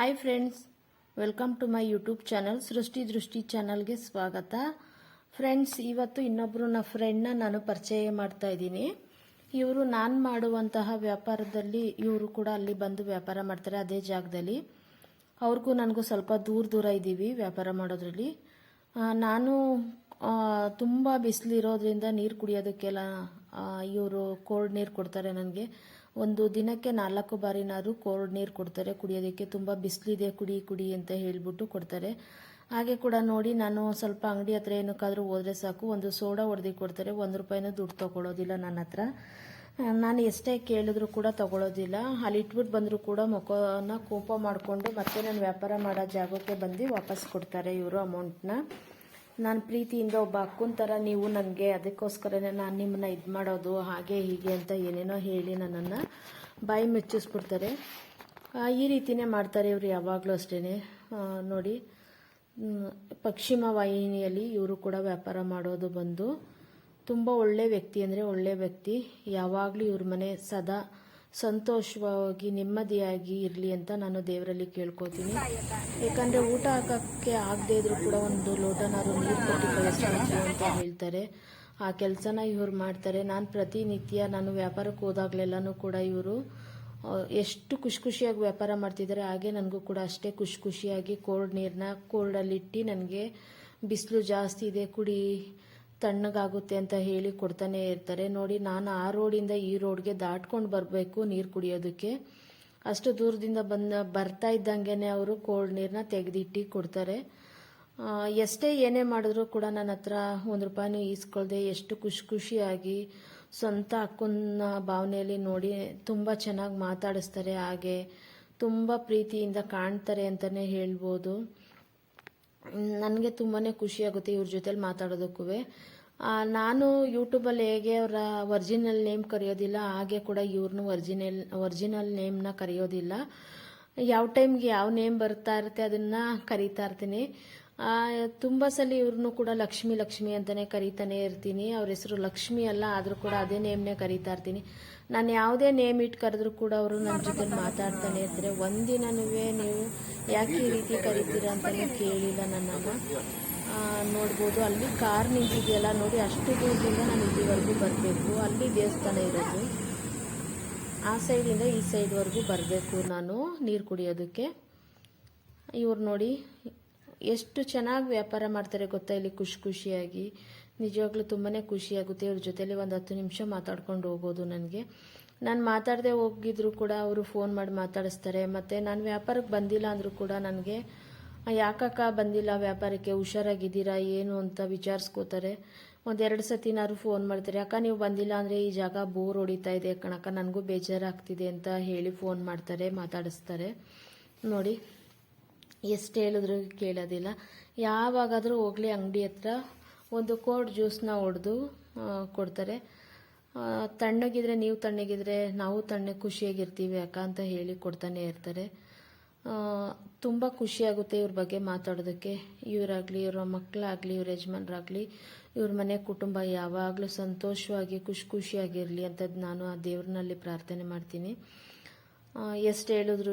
Hi friends welcome to my YouTube channel Srishti Drishti ಚಾನಲ್ಗೆ ಸ್ವಾಗತ. Friends ಇವತ್ತು ಇನ್ನೊಬ್ಬರು ನನ್ನ ಫ್ರೆಂಡ್ನ ನಾನು ಪರಿಚಯ ಮಾಡ್ತಾ ಇದ್ದೀನಿ. ಇವರು ನಾನು ಮಾಡುವಂತಹ ವ್ಯಾಪಾರದಲ್ಲಿ ಇವರು ಕೂಡ ಅಲ್ಲಿ ಬಂದು ವ್ಯಾಪಾರ ಮಾಡ್ತಾರೆ ಅದೇ ಜಾಗದಲ್ಲಿ. ಅವ್ರಿಗೂ ನನಗೂ ಸ್ವಲ್ಪ ದೂರ ದೂರ ಇದ್ದೀವಿ ವ್ಯಾಪಾರ ಮಾಡೋದ್ರಲ್ಲಿ. ನಾನು ತುಂಬ ಬಿಸಿಲಿರೋದ್ರಿಂದ ನೀರು ಕುಡಿಯೋದಕ್ಕೆಲ್ಲ ಇವರು ಕೋಲ್ಡ್ ನೀರು ಕೊಡ್ತಾರೆ ನನಗೆ. ಒಂದು ದಿನಕ್ಕೆ ನಾಲ್ಕು ಬಾರಿನಾದ್ರೂ ಕೋಲ್ಡ್ ನೀರು ಕೊಡ್ತಾರೆ. ಕುಡಿಯೋದಕ್ಕೆ ತುಂಬ ಬಿಸಿಲಿದೆ, ಕುಡಿ ಕುಡಿ ಅಂತ ಹೇಳ್ಬಿಟ್ಟು ಕೊಡ್ತಾರೆ. ಹಾಗೆ ಕೂಡ ನೋಡಿ ನಾನು ಸ್ವಲ್ಪ ಅಂಗಡಿ ಹತ್ರ ಏನಕ್ಕಾದರೂ ಹೋದರೆ ಸಾಕು. ಒಂದು ಸೋಡಾ ಹೊಡೆದು ಕೊಡ್ತಾರೆ. ಒಂದು ರೂಪಾಯಿನೂ ದುಡ್ಡು ತೊಗೊಳೋದಿಲ್ಲ ನನ್ನ ಹತ್ರ. ನಾನು ಎಷ್ಟೇ ಕೇಳಿದ್ರು ಕೂಡ ತೊಗೊಳೋದಿಲ್ಲ. ಅಲ್ಲಿ ಇಟ್ಬಿಟ್ಟು ಬಂದರೂ ಕೂಡ ಮುಖನ ಕೋಪ ಮಾಡಿಕೊಂಡು ಮತ್ತೆ ನಾನು ವ್ಯಾಪಾರ ಮಾಡೋ ಜಾಗಕ್ಕೆ ಬಂದು ವಾಪಸ್ ಕೊಡ್ತಾರೆ ಇವರು ಅಮೌಂಟ್ನ. ನಾನು ಪ್ರೀತಿಯಿಂದ ಒಬ್ಬ ಅಕ್ಕನ ಥರ ನೀವು ನನಗೆ ಅದಕ್ಕೋಸ್ಕರನೇ ನಾನು ನಿಮ್ಮನ್ನ ಇದು ಮಾಡೋದು, ಹಾಗೆ ಹೀಗೆ ಅಂತ ಏನೇನೋ ಹೇಳಿ ನನ್ನನ್ನು ಬಾಯಿ ಮೆಚ್ಚಿಸ್ಬಿಡ್ತಾರೆ. ಈ ರೀತಿಯೇ ಮಾಡ್ತಾರೆ ಇವರು ಯಾವಾಗಲೂ ಅಷ್ಟೇ ನೋಡಿ ಪಶ್ಚಿಮ ವಾಹಿನಿಯಲ್ಲಿ ಇವರು ಕೂಡ ವ್ಯಾಪಾರ ಮಾಡೋದು ಬಂದು ತುಂಬ ಒಳ್ಳೆ ವ್ಯಕ್ತಿ ಅಂದರೆ ಒಳ್ಳೆ ವ್ಯಕ್ತಿ. ಯಾವಾಗಲೂ ಇವ್ರ ಮನೆ ಸದಾ ಸಂತೋಷವಾಗಿ, ನೆಮ್ಮದಿಯಾಗಿ ಇರಲಿ ಅಂತ ನಾನು ದೇವರಲ್ಲಿ ಕೇಳ್ಕೊತೀನಿ. ಯಾಕಂದರೆ ಊಟ ಹಾಕೋಕ್ಕೆ ಆಗದೆ ಇದ್ರೂ ಕೂಡ ಒಂದು ಲೋಟನಾದ್ರು ನೀರು ಕೊಟ್ಟು ಕಳಿಸ್ಬೇಕು ಅಂತ ಹೇಳ್ತಾರೆ. ಆ ಕೆಲಸನ ಇವ್ರು ಮಾಡ್ತಾರೆ. ನಾನು ಪ್ರತಿನಿತ್ಯ ನಾನು ವ್ಯಾಪಾರಕ್ಕೆ ಹೋದಾಗಲೆಲ್ಲನೂ ಕೂಡ ಇವರು ಎಷ್ಟು ಖುಷಿ ಖುಷಿಯಾಗಿ ವ್ಯಾಪಾರ ಮಾಡ್ತಿದ್ದಾರೆ, ಹಾಗೆ ನನಗೂ ಕೂಡ ಅಷ್ಟೇ ಖುಷಿ ಖುಷಿಯಾಗಿ ಕೋಲ್ಡ್ ನೀರನ್ನ ಕೋಲ್ಡಲ್ಲಿಟ್ಟು ನನಗೆ ಬಿಸಿಲು ಜಾಸ್ತಿ ಇದೆ, ಕುಡಿ ತಣ್ಣಗಾಗುತ್ತೆ ಅಂತ ಹೇಳಿ ಕೊಡ್ತಾನೆ ಇರ್ತಾರೆ. ನೋಡಿ, ನಾನು ಆ ರೋಡಿಂದ ಈ ರೋಡ್ಗೆ ದಾಟ್ಕೊಂಡು ಬರಬೇಕು ನೀರು ಕುಡಿಯೋದಕ್ಕೆ. ಅಷ್ಟು ದೂರದಿಂದ ಬಂದ, ಬರ್ತಾ ಇದ್ದಂಗೆನೆ ಅವರು ಕೋಲ್ಡ್ ನೀರನ್ನ ತೆಗೆದಿಟ್ಟು ಕೊಡ್ತಾರೆ. ಎಷ್ಟೇ ಏನೇ ಮಾಡಿದ್ರು ಕೂಡ ನನ್ನ ಹತ್ರ ಒಂದು ರೂಪಾಯಿನೂ ಈಸ್ಕೊಳ್ದೆ ಎಷ್ಟು ಖುಷಿ ಖುಷಿಯಾಗಿ ಸ್ವಂತ ಅಕ್ಕನ ಭಾವನೆಯಲ್ಲಿ ನೋಡಿ ತುಂಬ ಚೆನ್ನಾಗಿ ಮಾತಾಡಿಸ್ತಾರೆ. ಹಾಗೆ ತುಂಬ ಪ್ರೀತಿಯಿಂದ ಕಾಣ್ತಾರೆ ಅಂತಲೇ ಹೇಳ್ಬೋದು. ನನಗೆ ತುಂಬಾ ಖುಷಿಯಾಗುತ್ತೆ ಇವ್ರ ಜೊತೆಲಿ ಮಾತಾಡೋದಕ್ಕೂ. ನಾನು ಯೂಟ್ಯೂಬಲ್ಲಿ ಹೇಗೆ ಅವರ ಒರ್ಜಿನಲ್ ನೇಮ್ ಕರೆಯೋದಿಲ್ಲ, ಹಾಗೆ ಕೂಡ ಇವ್ರನ್ನೂ ಒರ್ಜಿನಲ್ ಒರ್ಜಿನಲ್ ನೇಮ್ನ ಕರೆಯೋದಿಲ್ಲ. ಯಾವ ಟೈಮ್ಗೆ ಯಾವ ನೇಮ್ ಬರ್ತಾ ಇರುತ್ತೆ ಅದನ್ನು ಕರಿತಾ ಇರ್ತೀನಿ. ತುಂಬ ಸಲ ಇವ್ರನ್ನೂ ಕೂಡ ಲಕ್ಷ್ಮಿ ಲಕ್ಷ್ಮಿ ಅಂತಾನೆ ಕರಿತಾನೆ ಇರ್ತೀನಿ. ಅವ್ರ ಹೆಸರು ಲಕ್ಷ್ಮಿ ಅಲ್ಲ, ಆದರೂ ಕೂಡ ಅದೇ ನೇಮ್ನೇ ಕರಿತಾ ಇರ್ತೀನಿ. ನಾನು ಯಾವುದೇ ನೇಮ್ ಇಟ್ಟು ಕರೆದ್ರೂ ಕೂಡ ಅವರು ನನ್ನ ಜೊತೆ ಮಾತಾಡ್ತಾನೆ ಇರ್ತಾರೆ ಒಂದಿನನೂ ನೀವು ಯಾಕೆ ಈ ರೀತಿ ಕರಿತೀರಾ ಅಂತಲೂ ಕೇಳಿಲ್ಲ ನನ್ನಮ್ಮ ನೋಡ್ಬೋದು. ಅಲ್ಲಿ ಕಾರ್ ನಿಂತಿದೆಯಲ್ಲ, ನೋಡಿ ಅಷ್ಟು ದೂರದಿಂದ ನಾನು ಇಲ್ಲಿವರೆಗೂ ಬರಬೇಕು. ಅಲ್ಲಿ ದೇವಸ್ಥಾನ ಇರೋದು. ಆ ಸೈಡಿಂದ ಈ ಸೈಡ್ವರೆಗೂ ಬರಬೇಕು ನಾನು ನೀರು ಕುಡಿಯೋದಕ್ಕೆ. ಇವ್ರು ನೋಡಿ ಎಷ್ಟು ಚೆನ್ನಾಗಿ ವ್ಯಾಪಾರ ಮಾಡ್ತಾರೆ ಗೊತ್ತಾ ಇಲ್ಲಿ ಖುಷಿ ಖುಷಿಯಾಗಿ? ನಿಜವಾಗ್ಲೂ ತುಂಬಾ ಖುಷಿಯಾಗುತ್ತೆ. ಇವ್ರ ಜೊತೆಲಿ ಒಂದು ಹತ್ತು ನಿಮಿಷ ಮಾತಾಡ್ಕೊಂಡು ಹೋಗೋದು ನನಗೆ. ನಾನು ಮಾತಾಡದೆ ಹೋಗಿದ್ರು ಕೂಡ ಅವರು ಫೋನ್ ಮಾಡಿ ಮಾತಾಡಿಸ್ತಾರೆ. ಮತ್ತು ನಾನು ವ್ಯಾಪಾರಕ್ಕೆ ಬಂದಿಲ್ಲ ಅಂದರೂ ಕೂಡ ನನಗೆ ಯಾಕಕ್ಕ ಬಂದಿಲ್ಲ ವ್ಯಾಪಾರಕ್ಕೆ? ಹುಷಾರಾಗಿದ್ದೀರಾ? ಏನು? ಅಂತ ವಿಚಾರಿಸ್ಕೋತಾರೆ. ಒಂದೆರಡು ಸತಿನಾದ್ರು ಫೋನ್ ಮಾಡ್ತಾರೆ. ಅಕ್ಕ, ನೀವು ಬಂದಿಲ್ಲ ಅಂದರೆ ಈ ಜಾಗ ಬೋರ್ ಹೊಡಿತಾ ಇದೆ ಕಣಕ್ಕ. ನನಗೂ ಬೇಜಾರಾಗ್ತಿದೆ ಅಂತ ಹೇಳಿ ಫೋನ್ ಮಾಡ್ತಾರೆ, ಮಾತಾಡಿಸ್ತಾರೆ. ನೋಡಿ ಎಷ್ಟು ಹೇಳಿದ್ರು ಕೇಳೋದಿಲ್ಲ. ಯಾವಾಗಾದರೂ ಹೋಗಲಿ ಅಂಗಡಿ ಹತ್ರ ಒಂದು ಕೋಲ್ಡ್ ಜ್ಯೂಸ್ನ ಹೊಡೆದು ಕೊಡ್ತಾರೆ. ತಣ್ಣಗಿದ್ರೆ ನೀವು ತಣ್ಣಗಿದ್ರೆ ನಾವು ತಣ್ಣಗೆ ಖುಷಿಯಾಗಿರ್ತೀವಿ ಅಕ್ಕ ಅಂತ ಹೇಳಿ ಕೊಡ್ತಾನೆ ಇರ್ತಾರೆ. ತುಂಬ ಖುಷಿಯಾಗುತ್ತೆ ಇವ್ರ ಬಗ್ಗೆ ಮಾತಾಡೋದಕ್ಕೆ. ಇವರಾಗಲಿ, ಇವರ ಮಕ್ಕಳಾಗಲಿ ಇವ್ರ ಯಜಮಾನ್ರಾಗಲಿ, ಇವ್ರ ಮನೆ ಕುಟುಂಬ ಯಾವಾಗಲೂ ಸಂತೋಷವಾಗಿ, ಖುಷಿ ಖುಷಿಯಾಗಿರಲಿ ಅಂತ ನಾನು ಆ ದೇವ್ರನಲ್ಲಿ ಪ್ರಾರ್ಥನೆ ಮಾಡ್ತೀನಿ. ಎಷ್ಟು ಹೇಳಿದ್ರು